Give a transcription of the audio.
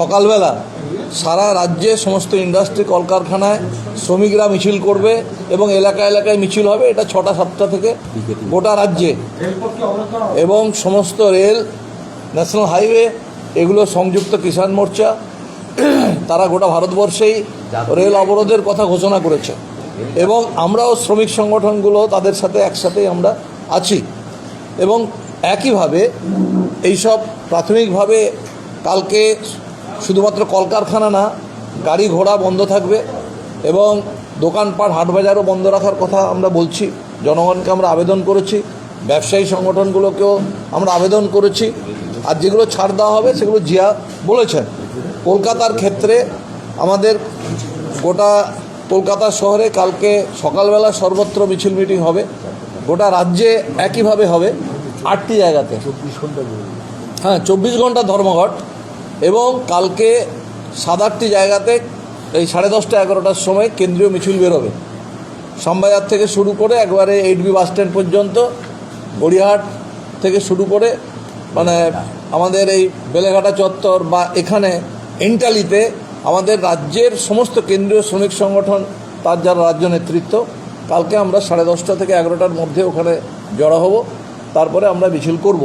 সকালবেলা সারা রাজ্যে সমস্ত ইন্ডাস্ট্রি কলকারখানায় শ্রমিকরা মিছিল করবে এবং এলাকা এলাকায় মিছিল হবে, এটা ছটা, সাতটা থেকে গোটা রাজ্যে। এবং সমস্ত রেল ন্যাশনাল হাইওয়ে এগুলো সংযুক্ত কিষাণ মোর্চা, তারা গোটা ভারতবর্ষেই রেল অবরোধের কথা ঘোষণা করেছে। এবং আমরাও শ্রমিক সংগঠনগুলো তাদের সাথে একসাথেই আমরা আছি। এবং একইভাবে এইসব প্রাথমিকভাবে কালকে শুধুমাত্র কলকারখানা না, গাড়ি ঘোড়া বন্ধ থাকবে এবং দোকানপাট হাটবাজারও বন্ধ রাখার কথা আমরা বলছি। জনগণকে আমরা আবেদন করেছি, ব্যবসায়ী সংগঠনগুলোকেও আমরা আবেদন করেছি। আর যেগুলো ছাড় দেওয়া হবে সেগুলো জিয়া বলেছেন। কলকাতার ক্ষেত্রে আমাদের গোটা কলকাতা শহরে কালকে সকালবেলা সর্বত্র মিছিল মিটিং হবে। গোটা রাজ্যে একইভাবে হবে, আটটি জায়গাতে। হ্যাঁ চব্বিশ ঘণ্টা ধর্মঘট। এবং কালকে সাত আটটি জায়গাতে এই সাড়ে দশটা, এগারোটার সময় কেন্দ্রীয় মিছিল বেরোবে। শ্যামবাজার থেকে শুরু করে একবারে এইট বি বাস স্ট্যান্ড পর্যন্ত, গড়িয়াহাট থেকে শুরু করে মানে আমাদের এই বেলেঘাটা চত্বর বা এখানে এন্টালিতে আমাদের রাজ্যের সমস্ত কেন্দ্রীয় শ্রমিক সংগঠন, তার যারা রাজ্য নেতৃত্ব, কালকে আমরা সাড়ে দশটা থেকে এগারোটার মধ্যে ওখানে জড়ো হব। তারপরে আমরা মিছিল করব।